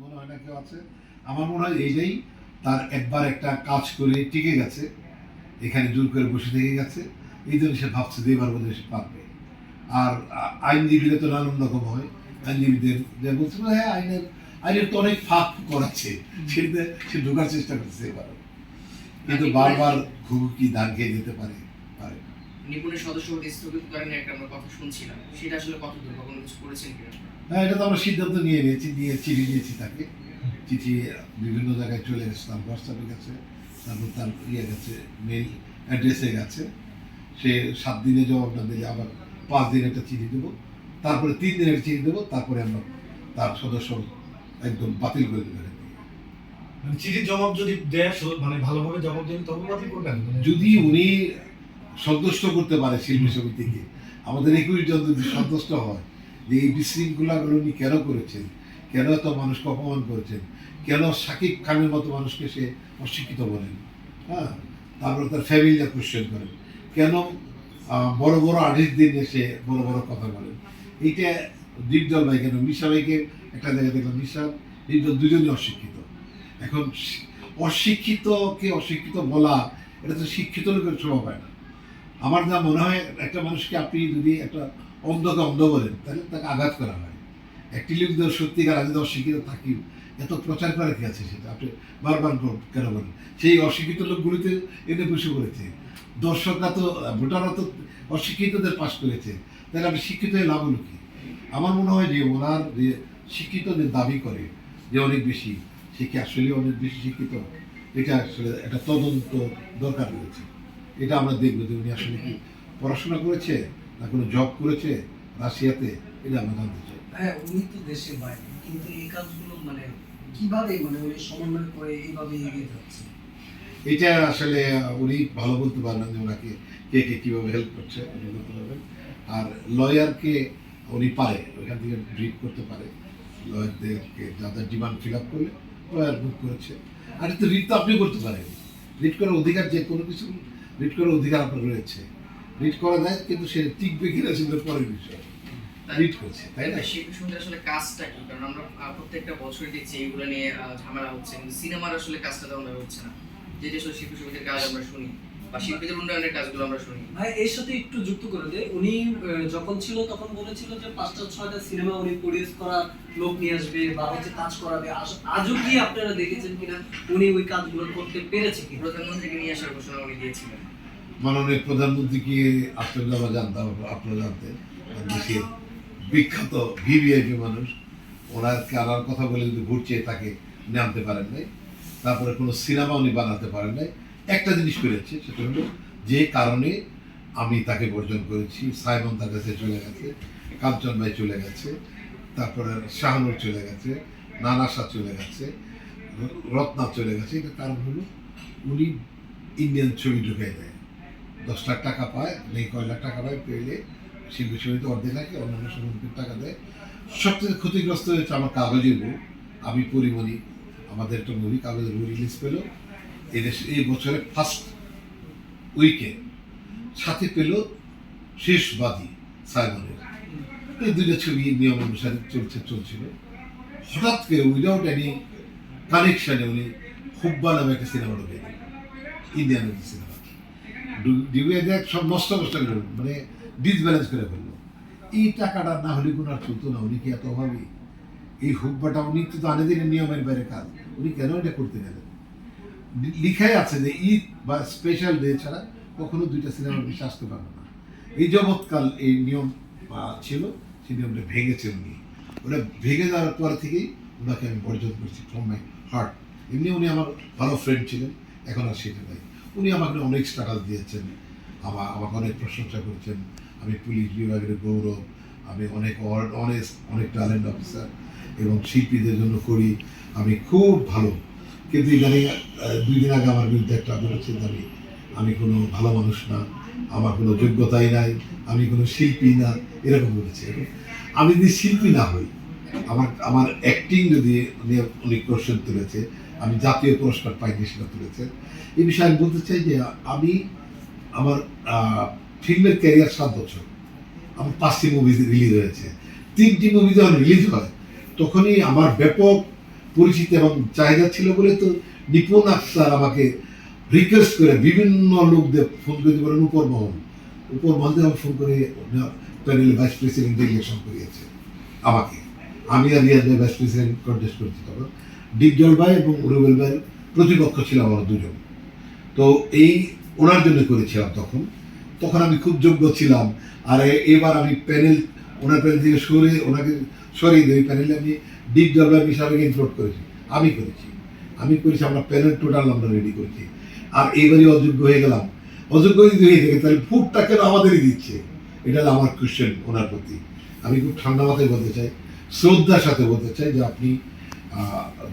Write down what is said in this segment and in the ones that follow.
মনে হয় না কেউ আছে। আমার মনে হয় এইটাই তার একবার একটা কাজ করে টিকে গেছে এখানে জোর করে বসে থেকে গেছে এই জন্য সে ভাবছে যে এবার বোধহয় সে পারবে। আর আইনজীবীরা তো নানান রকম হয়। আইনজীবীদের যে বলছে হ্যাঁ আইনের আইনের তো অনেক ফাঁক করাচ্ছে। সেটাতে সে ঢোকার চেষ্টা করছে এবার। কিন্তু বারবার ঘুঘুকি ধান খেয়ে যেতে পারে? পারে নিপুণের সদস্য স্থগিত করেন একটা আমরা কথা শুনছিলাম। সেটা আসলে কত দূর কখনো কিছু করেছেন কিনা? হ্যাঁ এটা তো আমরা সিদ্ধান্ত নিয়ে নিয়েছি নিয়ে চিঠি দিয়েছি তাকে। চিঠি বিভিন্ন জায়গায় চলে গেছে তার হোয়াটসঅ্যাপে গেছে তারপর তার ইয়ে গেছে মেল অ্যাড্রেসে গেছে। সে সাত দিনে জবাবটা দিলে আবার পাঁচ দিন একটা চিঠি দেবো। তারপরে তিন দিনের চিঠি দেবো তারপরে আমরা তার সদস্য একদম বাতিল করে দেবো। মানে চিঠির জবাব যদি দেয় মানে ভালোভাবে জবাব দেন তবে বাতিল করবেন মানে যদি উনি সন্তুষ্ট করতে পারে শিল্পী সমিতিকে আমাদের একুশ জন যদি সন্তুষ্ট হয় যে এই বিশৃঙ্খলাগুলো উনি কেন করেছেন? কেন এত মানুষকে অপমান করেছেন? কেন সাকিব খানের মতো মানুষকে সে অশিক্ষিত বলেন? হ্যাঁ? তারপরে তার ফ্যামিলিটা কোশ্চেন করেন। কেন বড় বড় আর্টিস্টদের নিয়ে সে বড় বড় কথা বলেন? এইটা ডিপজল ভাই কেন? মিশা ভাইকে একটা জায়গায় দেখলাম, মিশা ডিপজল দুজনই অশিক্ষিত। এখন অশিক্ষিতকে অশিক্ষিত বলা, এটা তো শিক্ষিত লোকের স্বভাব হয় না। আমার যা মনে হয়, একটা মানুষকে আপনি যদি একটা অন্ধকে অন্ধ বলেন তাহলে তাকে আঘাত করা হয়। একটি লোক যদি সত্যিকার আমি যদি অশিক্ষিত থাকি, এত প্রচার করে কি আছে সেটা? আপনি বারবার কেন বলেন? সেই অশিক্ষিত লোকগুলিতে এনে বসে করেছে দর্শকরা তো, ভোটাররা তো অশিক্ষিতদের পাশ করেছে। তাহলে আপনি শিক্ষিত হয়ে লাভ হলো কি? আমার মনে হয় যে ওনার যে শিক্ষিতদের দাবি করে যে অনেক বেশি, সে কি আসলে অনেক বেশি শিক্ষিত? এটা আসলে একটা তদন্ত দরকার রয়েছে। এটা আমরা দেখব যে উনি আসলে কি পড়াশোনা করেছে না কোনো জব করেছে রাশিয়াতে এটা আমরা জানতে চাই। হ্যাঁ উনি তো দেশের বাইরে কিন্তু এই কাজগুলো মানে কীভাবে মানে উনি সমন্বয় করে এইভাবে এগিয়ে যাচ্ছে? এটা আসলে উনি ভালো বলতে পারবেন যে ওনাকে কে কে কীভাবে হেল্প করছে উনি বলতে পারবেন। আর লয়ারকে উনি পারে ওইখান থেকে ব্রিড করতে পারে। লয়ারদেরকে যাদের ডিমান্ড ফিল আপ করলে লয়ার বুক করেছে। আর এটা রিড তো আপনি করতে পারেন। রিড করার অধিকার যে কোনো কিছু রিড করার অধিকার আপনার রয়েছে। রিড করা যায় কিন্তু সে টিকবে কিনা সেটা পরের বিষয়। রিড করছে তাই না? আসলে কাজটা কি? কারণ আমরা প্রত্যেকটা বছরই দেখছি এইগুলো নিয়ে ঝামেলা হচ্ছে কিন্তু সিনেমার আসলে কাজটা তেমন হচ্ছে না। যেটা আসলে শিল্পী সমিতির কাজ আমরা শুনি বা শিল্পীদের উন্নয়নের কাজগুলো আমরা শুনি। ভাই এর সাথে একটু যুক্ত করে দে উনি যখন ছিল তখন বলেছিল যে পাঁচটা ছয়টা সিনেমা উনি প্রডিউস করা লোক নিয়ে আসবে বা হচ্ছে কাজ করাবে। আজও কি আপনারা দেখেছেন কিনা? উনি ওই কাজগুলো করতে পেরেছে কি প্রধানমন্ত্রীকে নিয়ে আসার ঘোষণা উনি দিয়েছিলেন। মাননীয় প্রধানমন্ত্রীকে আপনারা জানতাম আপনারা জানতেন? দেশের বিখ্যাত ভিভিআইপি মানুষ, ওনাকে আনার কথা বলে যদি ভোট চেয়ে তাকে আনতে পারেন নাই, তারপরে কোনো সিনেমা উনি বানাতে পারেন নাই। একটা জিনিস করেছে সেটা হলো যে কারণে আমি তাকে বর্জন করেছি, সাইমন তার কাছে চলে গেছে, কাঞ্চন ভাই চলে গেছে, তারপরে শাহানুর চলে গেছে নানাশা চলে গেছে, রত্না চলে গেছে, এটা কারণ হলো উনি ইন্ডিয়ান ছবি ঢুকে দেয়। দশ লাখ টাকা পায়, নেই কয় লাখ টাকা পায়, পেলে শিল্পী সমিতি অর্ধেক রাখে অন্যান্য সমিতির টাকা দেয়। সবচেয়ে ক্ষতিগ্রস্ত হয়েছে আমার কাগজের বউ আমি পরিমণি, আমাদের একটা মুভি কাগজের বই রিলিজ পেল। এদেশ এই বছরের ফার্স্ট উইকে সাথে পেল শেষ বাদী সাইমনের। এই দুইটা ছবি নিয়ম অনুসারে চলছে, চলছিল। হঠাৎ করে উইদাউট এনি কানেকশানে উনি হুব্বা নামে একটা সিনেমা দিল ইন্ডিয়ান সিনেমা ডিবিএ দেখ সব নষ্ট নষ্ট করে মানে ডিসব্যালেন্স করে ফেলল। এই টাকাটা না হলে কোনো আর চলতো না, উনি কি এত অভাবী? এই হুব্বাটা, উনি তো আনে দিনের নিয়মের বাইরে কাজ, উনি কেন এটা করতে গেলেন? লিখাই আছে যে ঈদ বা স্পেশাল ডে ছাড়া কখনো দুইটা সিনেমা বেশি আসতে পারবে না। এই যাবৎকাল এই নিয়ম ছিল, সেই নিয়মটা ভেঙেছে উনি। ওটা ভেঙে যাওয়ার পর থেকেই ওনাকে আমি বর্জন করছি ফ্রম মাই হার্ট এমনি উনি আমার ভালো ফ্রেন্ড ছিলেন, এখন আর সেটা নাই। উনি আমাকে অনেক স্ট্যাটাস দিয়েছেন। আমার আমাকে অনেক প্রশংসা করেছেন। আমি পুলিশ বিভাগের গৌরব, আমি অনেক অনেস্ট অনেক ট্যালেন্ট অফিসার এবং শিল্পীদের জন্য করি। আমি খুব ভালো। কিন্তু ইদানিং দুই দিন আগে আমার বিরুদ্ধে একটা বলেছেন আমি আমি কোনো ভালো মানুষ না, আমার কোনো যোগ্যতাই নাই, আমি কোনো শিল্পী না, এরকম বলেছে। আমি যদি শিল্পী না হই, আমার আমার অ্যাক্টিং যদি উনি কোশ্চেন তুলেছে আমি জাতীয় পুরস্কার পাইনি সেটা তুলেছে। এই বিষয়ে আমি বলতে চাই যে আমি আমার ফিল্মের ক্যারিয়ার সাত বছর। আমার পাঁচটি মুভি রিলিজ হয়েছে। তিনটি মুভি যখন রিলিজ হয়, তখনই আমার ব্যাপক পরিচিত এবং চাহিদা ছিল বলে তো নিপুণ আক্তার আমাকে রিকোয়েস্ট করে বিভিন্ন লোকদের ফোন করে বলেন, উপর মহল। উপর মহল থেকে আমি ফোন করে প্যানেল ভাইস প্রেসিডেন্ট ইলেকশন করিয়েছে আমাকে। আমি আর ভাই ভাইস প্রেসিডেন্ট কন্টেস্ট করেছি তখন। ডিপজল ভাই এবং রুবেল ভাইয়ের প্রতিপক্ষ ছিল আমার দুজন। তো এই ওনার জন্য করেছিলাম তখন। তখন আমি খুব যোগ্য ছিলাম। আর এবার আমি প্যানেল, ওনার প্যানেল থেকে সরে ওনাকে সরিয়ে দিই প্যানেলে আমি ডিপ জলবায়ু হিসাবে ইনক্লুড করেছি। আমি করেছি। আমি করেছি, আমরা প্যানেল টোটাল আমরা রেডি করেছি। আর এইবারই অযোগ্য হয়ে গেলাম। অযোগ্য যদি হয়ে থাকে, তাহলে ফুডটা কেন আমাদেরই দিচ্ছে? এটা আমার কোশ্চেন ওনার প্রতি। আমি খুব ঠান্ডা মাথায় বলতে চাই, শ্রদ্ধার সাথে বলতে চাই যে আপনি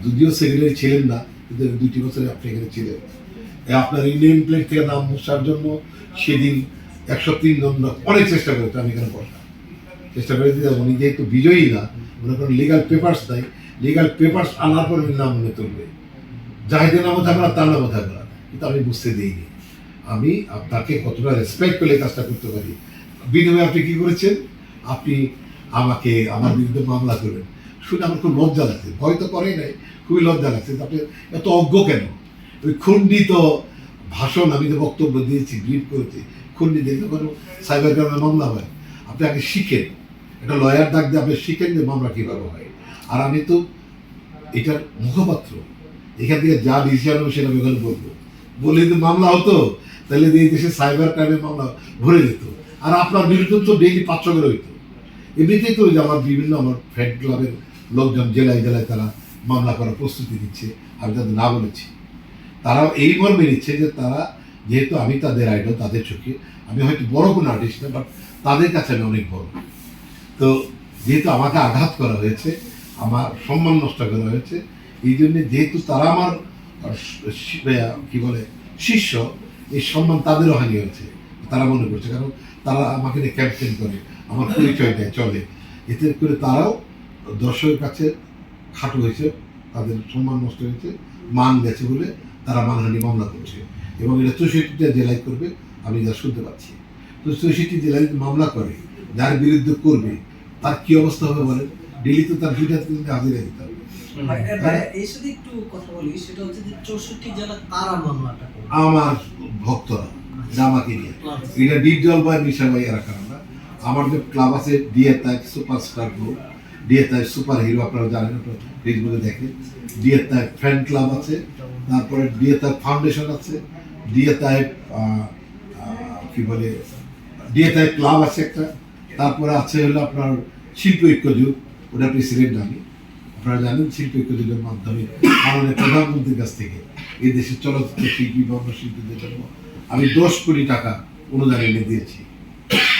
যদিও সেক্রেটারি ছিলেন না, কিন্তু দুটি বছরে আপনি এখানে ছিলেন। আপনার ইন্ডিয়ান প্লেট থেকে নাম মোছার জন্য সেদিন একশো তিন জন অনেক চেষ্টা করেছে, আমি এখানে বসা। চেষ্টা করে দিতে উনি যেহেতু বিজয়ী না, মনে করেন লিগাল পেপার্স নাই লিগাল পেপার্স আনার পর নাম মনে তুলবে। জাহিদের নামও থাকবে না, তার নামও থাকবে না। কিন্তু আমি বুঝতে দিইনি। আমি আপনাকে কতটা রেসপেক্ট এই কাজটা করতে পারি। বিনিময়ে আপনি কি করেছেন? আপনি আমাকে, আমার বিরুদ্ধে মামলা করবেন শুনে আমার খুব লজ্জা লাগছে। ভয় তো করে নাই, খুবই লজ্জা লাগছে। আপনি এত অজ্ঞ কেন? ওই খণ্ডিত ভাষণ আমি যে বক্তব্য দিয়েছি ব্রিফ করেছি, খণ্ডিত এগুলো কোনো সাইবার ক্রাইমের মামলা হয়, আপনি আগে শিখেন। একটা লয়ার ডাক দিয়ে আপনি শিখেন যে মামলা কীভাবে হয়। আর আমি তো এটার মুখপাত্র। এখান থেকে যা ডিসিশন হবে সেটা আমি ওখানে বলব। বলে যদি মামলা হতো, তাহলে এই দেশে সাইবার ক্রাইমের মামলা ভরে যেত। আর আপনার বিরুদ্ধে তো ডেইলি পাঁচশো করে হইতো। এমনিতেই তো আমার বিভিন্ন আমার ফ্যান ক্লাবের লোকজন জেলায় জেলায় তারা মামলা করার প্রস্তুতি নিচ্ছে, আমি তাদের না বলেছি। তারাও এই মর্মে নিচ্ছে যে তারা যেহেতু আমি তাদের আইডল তাদের চোখে, আমি হয়তো বড় কোনো আর্টিস্ট না বাট তাদের কাছে আমি অনেক বড়। তো যেহেতু আমাকে আঘাত করা হয়েছে, আমার সম্মান নষ্ট করা হয়েছে, এই জন্য যেহেতু তারা আমার কি বলে, শিষ্য, এই সম্মান তাদেরও হানি হয়েছে, তারা মনে করছে, কারণ তারা আমাকে নিয়ে ক্যাম্পেইন করে, আমার পরিচয় দেয়, চলে। এতে করে তারাও দর্শকের কাছে খাটো হয়েছে তাদের সম্মান নষ্ট হয়েছে মান গেছে বলে তারা মানহানি মামলা করছে। এবং এটা চৌষট্টিটা জেলায় করবে আমি যা শুনতে পাচ্ছি। তো চৌষট্টি জেলায় যদি মামলা করে যার বিরুদ্ধে করবে তার কি অবস্থা হবে বলেন? ডেলি তো তার দুইটা তিনটে হাজিরা দিতে হবে? আমার ভক্তরা আমাকে নিয়ে। এটা ডিপ জল বা মিশা ভাই এরা আমার যে ক্লাব আছে DA superstar group DA type super hero আপনারা জানেন ফেসবুকে দেখেন। ডিএ টাইপ ফ্যান ক্লাব আছে, তারপরে ডিএ টাইপ ফাউন্ডেশন আছে ডিএ টাইপ কি বলে ডিএ টাইপ ক্লাব আছে একটা। তারপরে আছে হলো আপনার শিল্প ঐক্য যুগ, ওটা প্রেসিডেন্ট আমি। আপনারা জানেন, শিল্প ঐক্য যুগের মাধ্যমে আমাদের প্রধানমন্ত্রীর কাছ থেকে এই দেশের চলচ্চিত্র শিল্পী বা অন্য শিল্পীদের জন্য আমি দশ কোটি টাকা অনুদান এনে দিয়েছি।